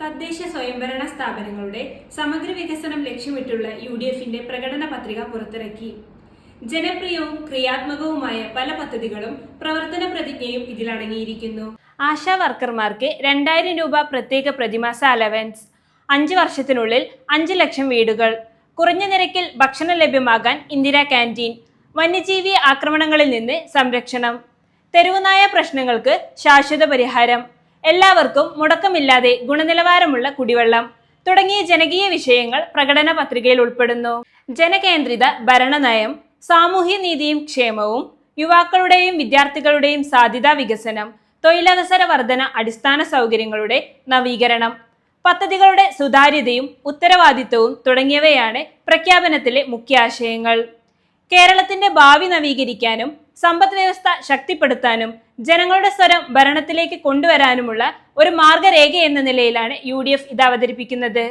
തദ്ദേശ സ്വയംഭരണ സ്ഥാപനങ്ങളുടെ സമഗ്ര വികസനം ലക്ഷ്യമിട്ടുള്ള യു ഡി എഫിന്റെ പ്രകടന പത്രിക പുറത്തിറക്കി. ജനപ്രിയവും ക്രിയാത്മകവുമായ പല പദ്ധതികളും പ്രവർത്തന പ്രതിജ്ഞയും ഇതിലടങ്ങിയിരിക്കുന്നു. ആശാ വർക്കർമാർക്ക് രണ്ടായിരം രൂപ പ്രത്യേക പ്രതിമാസ അലവൻസ് അഞ്ച് വർഷത്തിനുള്ളിൽ അഞ്ച് ലക്ഷം വീടുകൾ കുറഞ്ഞ നിരക്കിൽ ഭക്ഷണം ലഭ്യമാകാൻ ഇന്ദിരാ ക്യാന്റീൻ വന്യജീവി ആക്രമണങ്ങളിൽ നിന്ന് സംരക്ഷണം തെരുവുനായ പ്രശ്നങ്ങൾക്ക് ശാശ്വത പരിഹാരം. എല്ലാവർക്കും മുടക്കമില്ലാതെ ഗുണനിലവാരമുള്ള കുടിവെള്ളം. തുടങ്ങിയ ജനകീയ വിഷയങ്ങൾ പ്രകടന പത്രികയിൽ ഉൾപ്പെടുന്നു. ജനകേന്ദ്രിത ഭരണനയം സാമൂഹ്യ നീതിയും ക്ഷേമവും യുവാക്കളുടെയും വിദ്യാർത്ഥികളുടെയും സാധ്യതാ വികസനം തൊഴിലവസര വർധന അടിസ്ഥാന സൗകര്യങ്ങളുടെ നവീകരണം പദ്ധതികളുടെ സുതാര്യതയും ഉത്തരവാദിത്വവും തുടങ്ങിയവയാണ് പ്രഖ്യാപനത്തിലെ മുഖ്യാശയങ്ങൾ. കേരളത്തിന്റെ ഭാവി നവീകരിക്കാനും സമ്പദ് വ്യവസ്ഥ ശക്തിപ്പെടുത്താനും ജനങ്ങളുടെ സ്വരം ഭരണത്തിലേക്ക് കൊണ്ടുവരാനുമുള്ള ഒരു മാർഗരേഖ എന്ന നിലയിലാണ് യു ഡി എഫ് ഇത് അവതരിപ്പിക്കുന്നത്.